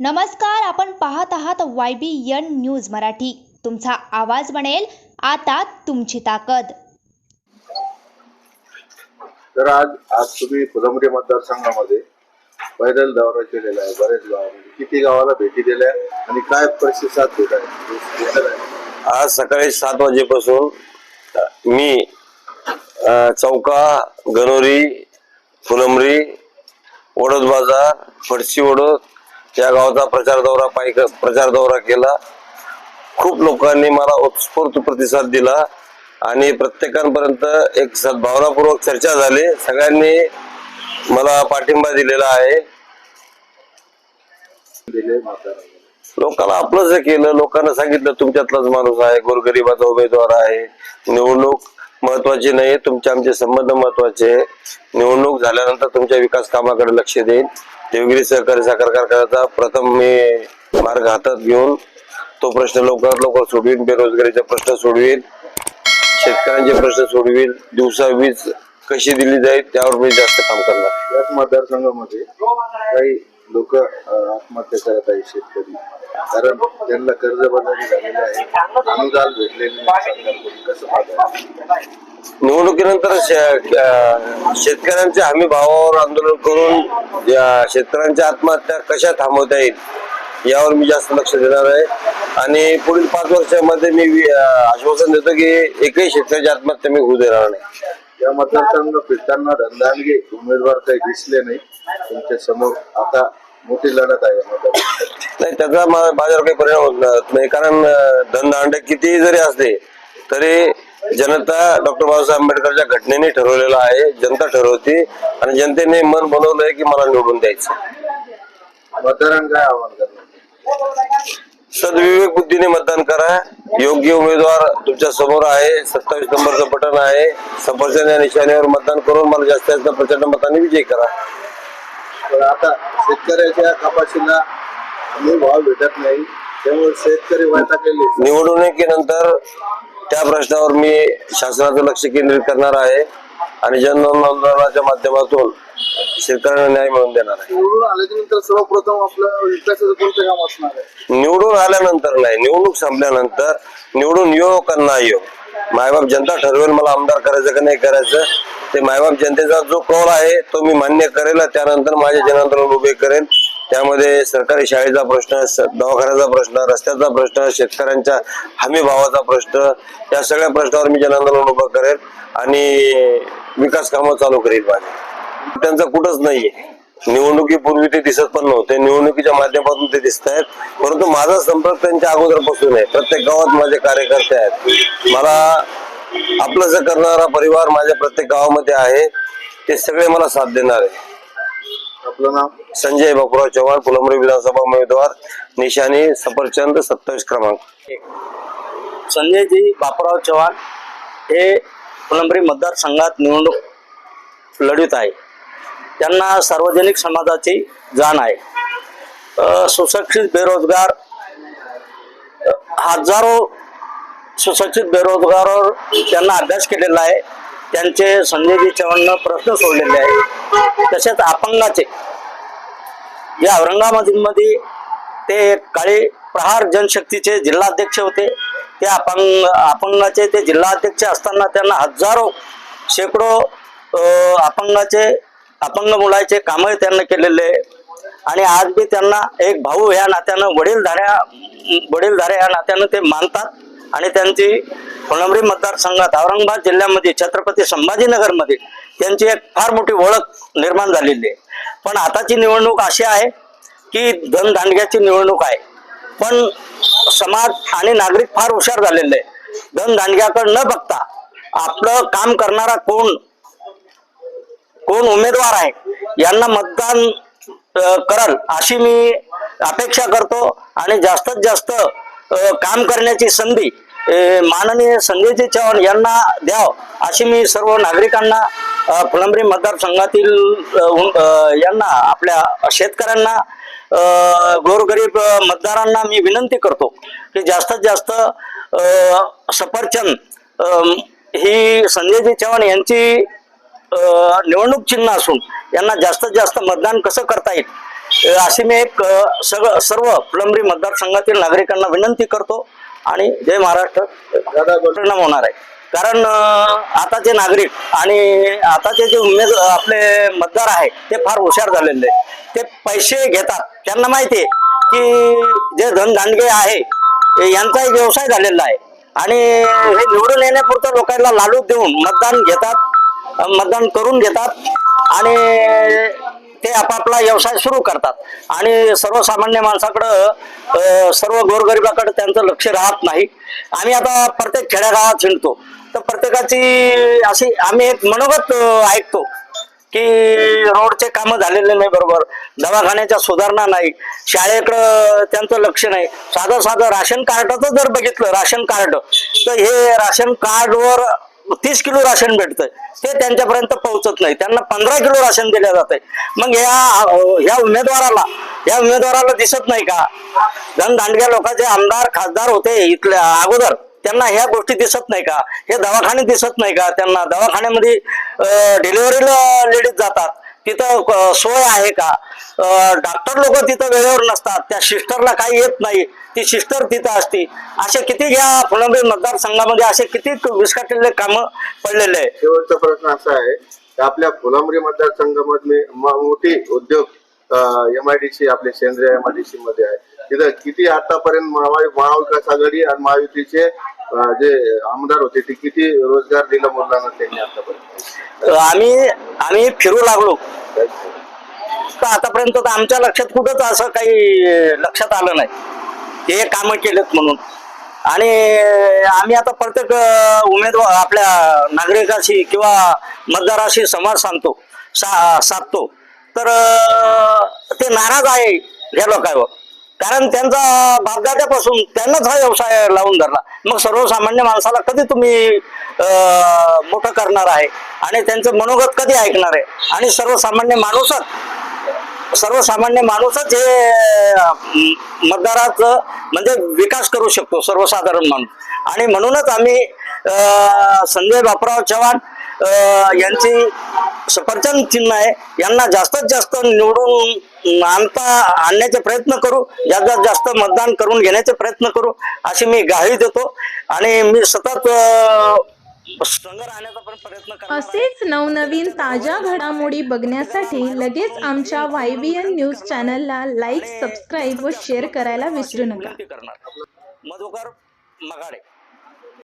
नमस्कार आपण पाहत आहात Y B N news Marathi. तुमचा आवाज बनेल आता तुमची ताकद. तर आज आज तुम्ही फुलंब्री मतदारसंघामध्ये पैदल दौरा केलेला आहे. बरेच गावामध्ये. किती गावाला भेटी दिल्या आणि काय प्रतिसाद देत आहे आज सकाळी सात वाजेपासून मी अ, चौका गणोरी फुलंब्री ओढत बाजार फडशी ओढत या गावचा प्रचार दौरा पायी प्रचार दौरा केला. खूप लोकांनी मला उत्स्फूर्त प्रतिसाद दिला आणि प्रत्येकांपर्यंत एक सद्भावनापूर्वक चर्चा झाली. सगळ्यांनी मला पाठिंबा दिलेला आहे. लोकांना आपलंच केलं. लोकांना सांगितलं तुमच्यातलाच माणूस आहे गोरगरिबाचा उमेदवार आहे. निवडणूक महत्वाची नाही तुमचे आमचे संबंध महत्त्वाचे. आहे. निवडणूक झाल्यानंतर तुमच्या विकास कामाकडे लक्ष देईन. देवगिरी सहकारी साखर कारखान्याचा प्रथम मी मार्ग हातात घेऊन तो प्रश्न लवकरात लवकर सोडवीन बेरोजगारीचा प्रश्न सोडवीन शेतकऱ्यांचे प्रश्न सोडवीन दिवसा वीज कशी दिली जाईल त्यावर मी जास्त काम करणार. याच मतदारसंघामध्ये काही लोक आत्महत्या करत आहे शेतकरी. कारण त्यांना कर्ज बंधनी आहे. अनुदान भेटलेले नाही. कसं निवडणुकीनंतर शेतकऱ्यांच्या हमी भावावर आंदोलन करून शेतकऱ्यांच्या आत्महत्या कशा थांबवता येईल यावर मी जास्त लक्ष देणार आहे. आणि पुढील पाच वर्षामध्ये मी आश्वासन देतो की एकही शेतकऱ्याची आत्महत्या मी होऊ देणार नाही. या मतदारसंघ फिरताना धंदांगे उमेदवार काही दिसले नाही. तुमच्यासमोर आता मोठी लढत आहे नाही त्याचा माझ्यावर काही परिणाम होत नाही. कारण अं, धनदांड कितीही जरी असले तरी जनता डॉक्टर बाबासाहेब आंबेडकरच्या घटनेने ठरवलेलं आहे. जनता ठरवते आणि जनतेने मन बनवलंय की मला निवडून द्यायचं. मतदारांना काय आव्हान करणार? सदविवेक बुद्धीने मतदान करा. योग्य उमेदवार तुमच्यासमोर आहे. सत्तावीस नंबरचं बटन आहे. सफरचंद या निशाणीवर मतदान करून मला जास्तीत जास्त प्रचंड मताने विजयी करा. पण आता शेतकऱ्याच्या कपाशीला हमी भाव भेटत नाही. त्यामुळे शेतकरी वैतागलेले. निवडणुकीनंतर त्या प्रश्नावर मी शासनाचं लक्ष केंद्रित करणार आहे. आणि जनआंदोलनाच्या माध्यमातून शेतकऱ्यांना न्याय मिळवून देणार आहे. निवडून आल्याच्यानंतर सर्वप्रथम आपलं विकासाचं कोणतं काम असणार आहे? निवडून आल्यानंतर नाही निवडणूक संपल्यानंतर निवडून यो का नाही यो मायबाप जनता ठरवेल मला आमदार करायचं का नाही करायचं. ते मायबाप जनतेचा जो कौल आहे तो मी मान्य करेल त्यानंतर माझे जनांदोलन उभे करेन त्यामध्ये सरकारी शाळेचा प्रश्न दवाखान्याचा प्रश्न रस्त्याचा प्रश्न शेतकऱ्यांच्या हमी भावाचा प्रश्न या सगळ्या प्रश्नावर मी जनांदोलन उभं करेन आणि विकास कामं चालू करेल माझे. त्यांचं कुठंच नाहीये. निवडणुकीपूर्वी ते दिसत पण नव्हते. निवडणुकीच्या माध्यमातून ते दिसत आहेत परंतु माझा संपर्क त्यांच्या अगोदरपासून आहे. प्रत्येक गावात माझे कार्यकर्ते आहेत. मला आपलं करणारा परिवार माझ्या प्रत्येक गावामध्ये आहे ते सगळे मला साथ देणार आहे आपलं नाव? संजय बापूराव चव्हाण फुलंब्री विधानसभा उमेदवार निशाणी सफरचंद सत्तावीस क्रमांक. संजयजी बापूराव चव्हाण हे फुलंब्री मतदारसंघात निवडणूक लढवित आहे. त्यांना सार्वजनिक समाजाची जाण आहे. सुशिक्षित बेरोजगार हजारो सुशिक्षित बेरोजगारावर त्यांना अभ्यास केलेला आहे. त्यांचे संजयजी चव्हाणनं प्रश्न सोडलेले आहे तसेच अपंगाचे या औरंगाबादमध्ये ते काळी प्रहार जनशक्तीचे जिल्हाध्यक्ष होते ते अपंग अपंगाचे ते जिल्हाध्यक्ष असताना त्यांना हजारो शेकडो अपंगाचे अपंग मुलाचे कामं त्यांना केलेले आहे. आणि आज बी त्यांना एक भाऊ या नात्यानं वडीलधाऱ्या वडीलधाऱ्या या नात्यानं ते मानतात आणि त्यांची फुलंबरी मतदारसंघात औरंगाबाद जिल्ह्यामध्ये छत्रपती संभाजीनगरमध्ये त्यांची एक फार मोठी ओळख निर्माण झालेली आहे. पण आताची निवडणूक अशी आहे की धनदांडग्याची निवडणूक आहे. पण समाज आणि नागरिक फार हुशार झालेले आहे धनदांडग्याकडे न बघता आपलं काम करणारा कोण कोण उमेदवार आहे यांना मतदान करल अशी मी अपेक्षा करतो. आणि जास्तीत जास्त काम करण्याची संधी माननीय संजयजी चव्हाण यांना द्याव अशी मी सर्व नागरिकांना अ, फुलंब्री मतदारसंघातील यांना आपल्या शेतकऱ्यांना गोरगरीब मतदारांना मी विनंती करतो की जास्तीत जास्त सफरचंद ही संजयजी चव्हाण यांची निवडणूक चिन्ह असून यांना जास्तीत जास्त मतदान कसं करता येईल? अशी मी एक सगळं सर्व फुलंब्री मतदारसंघातील नागरिकांना विनंती करतो. आणि जय महाराष्ट्र. दादा परिणाम होणार आहे. कारण आताचे नागरिक आणि आताचे जे उमेद आपले मतदार आहे ते फार हुशार झालेले आहे. ते पैसे घेतात. त्यांना माहिती आहे की जे धनदांडगे आहे यांचा एक व्यवसाय झालेला आहे. आणि हे निवडून येण्यापुरतं लोकांना लालू देऊन मतदान घेतात मतदान करून घेतात. आणि ते आपापला व्यवसाय सुरू करतात. आणि सर्वसामान्य माणसाकडं सर्व गोरगरिबाकडे त्यांचं लक्ष राहत नाही. आम्ही आता प्रत्येक खेड्यागावात हिंडतो. तर प्रत्येकाची अशी आम्ही एक मनोगत ऐकतो की रोडचे कामं झालेले नाही बरोबर दवाखान्याच्या सुधारणा नाही शाळेकडं त्यांचं लक्ष नाही. साधं साधं राशन कार्डाचं जर बघितलं राशन कार्ड तर हे राशन कार्डवर तीस किलो राशन भेटतंय. ते त्यांच्यापर्यंत पोहोचत नाही. त्यांना पंधरा किलो राशन दिलं जातंय. मग या ह्या उमेदवाराला या उमेदवाराला दिसत नाही का? धनदांडग्या लोकांचे आमदार खासदार होते इथल्या अगोदर. त्यांना ह्या गोष्टी दिसत नाही का? हे दवाखाने दिसत नाही का त्यांना? दवाखान्यामध्ये डिलिव्हरीला लेडीज जातात. तिथं सोय आहे का? डॉक्टर लोक तिथं वेळेवर नसतात. त्या सिस्टरला काही येत नाही. ती सिस्टर तिथं असते. असे किती या फुलंब्री मतदारसंघामध्ये असे किती विस्कटलेले कामं पडलेले आहे शेवटचा प्रश्न असा आहे की आपल्या फुलांबरी मतदारसंघामध्ये मोठी उद्योग एम आय डी सी आपले सेंद्रिय एम आय डी सी मध्ये आहे. तिथं किती आतापर्यंत महावि- महाविकास आघाडी आणि महायुतीचे जे आमदार होते ते किती रोजगार दिला मुलांना त्यांनी आतापर्यंत? आम्ही आम्ही फिरू लागलो. तर आतापर्यंत आमच्या लक्षात कुठंच असं काही लक्षात आलं नाही. हे कामं केलेत म्हणून. आणि आम्ही आता प्रत्येक उमेदवार आपल्या नागरिकाशी किंवा मतदाराशी संवाद सांगतो सा साधतो. तर ते नाराज आहे या लोकांवर. कारण त्यांचा बापदाद्यापासून त्यांनाच हा व्यवसाय लावून धरला. मग सर्वसामान्य माणसाला कधी तुम्ही मोठं करणार आहे? आणि त्यांचं मनोगत कधी ऐकणार आहे? आणि सर्वसामान्य माणूसच सर्वसामान्य माणूसच हे अं, मतदाराचं म्हणजे विकास करू शकतो सर्वसाधारण माणूस. आणि म्हणूनच आम्ही संजय बापराव चव्हाण यांची सफरचंद चिन्ह आहे यांना जास्तीत जास्त निवडून आणता आणण्याचे प्रयत्न करू जास्तीत जास्त मतदान करून घेण्याचे प्रयत्न करू अशी मी ग्वाही देतो. आणि मी सतत संघ राहण्याचा पण प्रयत्न करणार आहे. असेच नवनवीन ताज्या घडामोडी बघण्यासाठी लगेच आमच्या वाय बी एन न्यूज चॅनलला लाईक सबस्क्राईब व शेअर करायला विसरू नका. मधुकर मगाडे.